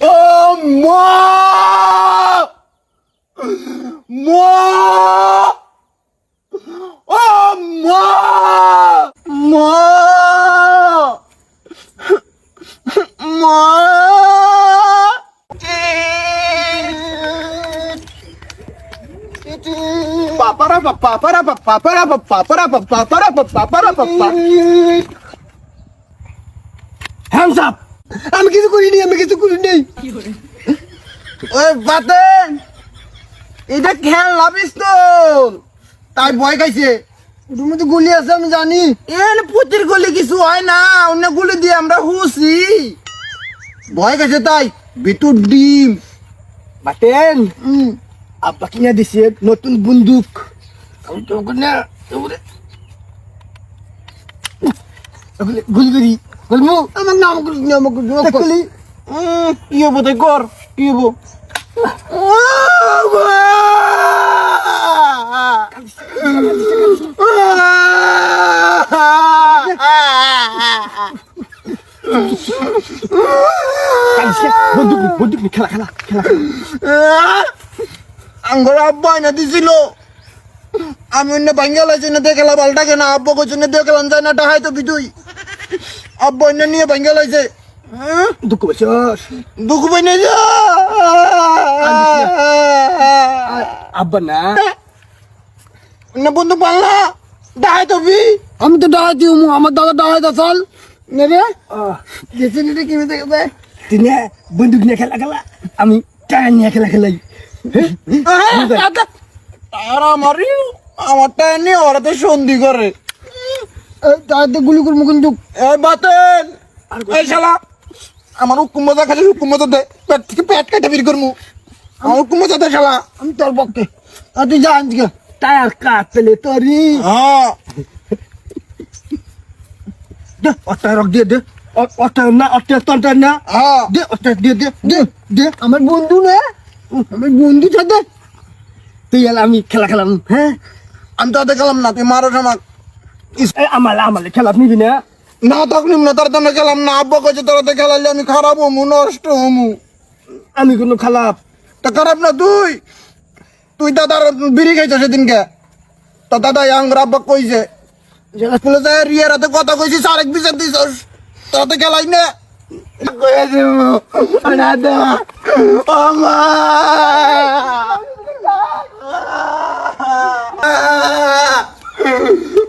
어, 뭐! para papá, para papá, para papá, para papá, para papá, para papá. Hands up! আমি কিছু করিনি আমি কিছু করিনি। ওই বাতেন এটা খেয়াল লাভিস তো। গুলি আছে আমি জানি। এন পুতির গুলি কিছু হয় না অন্য গুলি দিয়ে আমরা হুসি। ভয় খাইছে তাই ভিতর ডিম। বাতেন! আব্বা কিনা দিছে নতুন বন্দুক। গুলি করি গলমু আমার নাম করি নাম করি কি হব তাই কর কি হব বন্দুক বন্দুক খেলা খেলা খেলা আঙ্গর আব্বা দিছিল আমি অন্য বাঙ্গাল আছে না দেখলা বালটাকে না আব্বা কইছে না দেখলাম যায় না ডাহাই তো বিদুই। আব্বা অন্য নিয়ে বাঙ্গাল আছে দুঃখ পাইছস? দুঃখ পাই না যা। আব্বা না। অন্য বন্ধু পাল্লা ডাহাই তো বি। আমি তো ডাহাই দিও আমার দাদা ডাহাই দা চল। নেবে গেছে নিতে কি দেখবে তিনি বন্দুক নিয়ে খেলা খেলা আমি টায়ার নিয়ে খেলা খেলাই। আর আমারই আমারটা এনে ওরা তো সন্ধি করে। তাতে গুলি করব কিন্তু। এই বাতেন এই শালা আমার হুকুম মজা খালি হুকুম মজা দে পেট থেকে পেট কেটে বের করমু আমার হুকুম মজা দে শালা। আমি তোর পক্ষে। আর তুই যা আজকে। টায়ার কাট পেলে তোরই হ্যাঁ। দে অটা রক দিয়ে দে। অটা না অটা তন্টা না। হ্যাঁ। দে অটা দিয়ে দে দে দে। আমার বন্ধু না? আমার বন্ধু সাথে তুই এলা আমি খেলা খেলাম হ্যাঁ? আমি তো দেখালাম না তুই মারো আমাক আমালে আমালে খেলা নিবি না? না তখন না তার জন্য গেলাম না। আব্বা কইছে তোরা খেলালে আমি খারাপ হমু নষ্ট হমু। আমি কোনো খালাপ। তা খারাপ না তুই? তুই দাদার বিড়ি খাইছ সেদিনকে। তা দাদা আঙ্গর আব্বা কইছে বলে যে রিয়ার হাতে কথা কইছিস আরেক বিচার দিছস। তোরা তো খেলাই না। কইয়া দেবো না দেওয়া।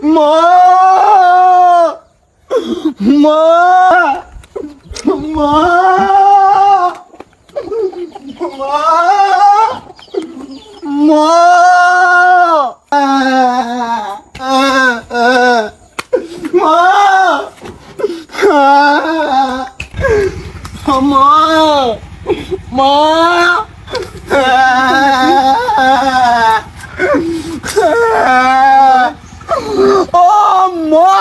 আমা মা! মা! মা! মা! ও মা!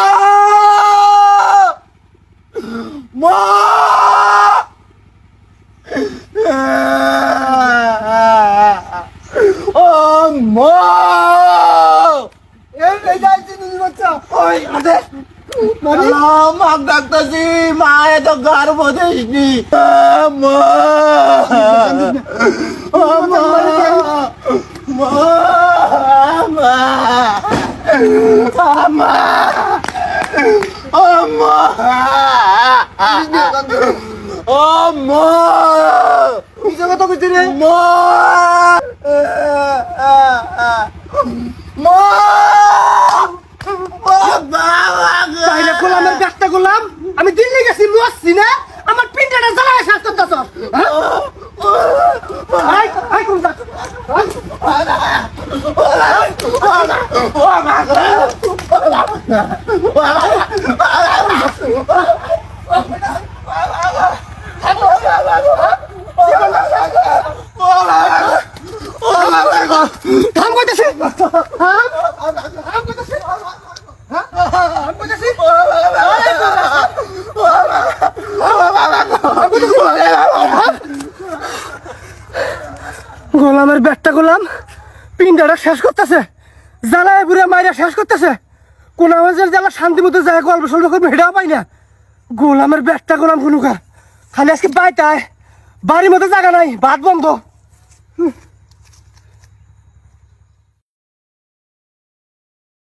মা! ও মা! এই যাইছি তুমি বাচ্চা। ওই আদে মাক ডাক্তারছি মা এত গর্ব দিসনি মা! মা! মা! মা মা ও মা ও মা নিজে কথা কইছি রে মা মা তাইলে গোলামের ব্যাগটা গোলাম আমি দিল্লি গেছি লুয়াচ্ছি না আমার পিন্টাটা জ্বালায় করতেছ আই আই কোন যা গোলামের ব্যাগটা গোলাম পিন্ডাটা শেষ করতেছে। জ্বালায় বুড়ে মাইরা শেষ করতেছে। কোন আমাদের জেলা শান্তি মতো যায়, গল্প সল্প করব হেটাও পাই না। গোলামের ব্যাটটা গোলাম কোনুকা। খালি আজকে পাই তাই বাড়ির মতো জায়গা নাই ভাত বন্ধ।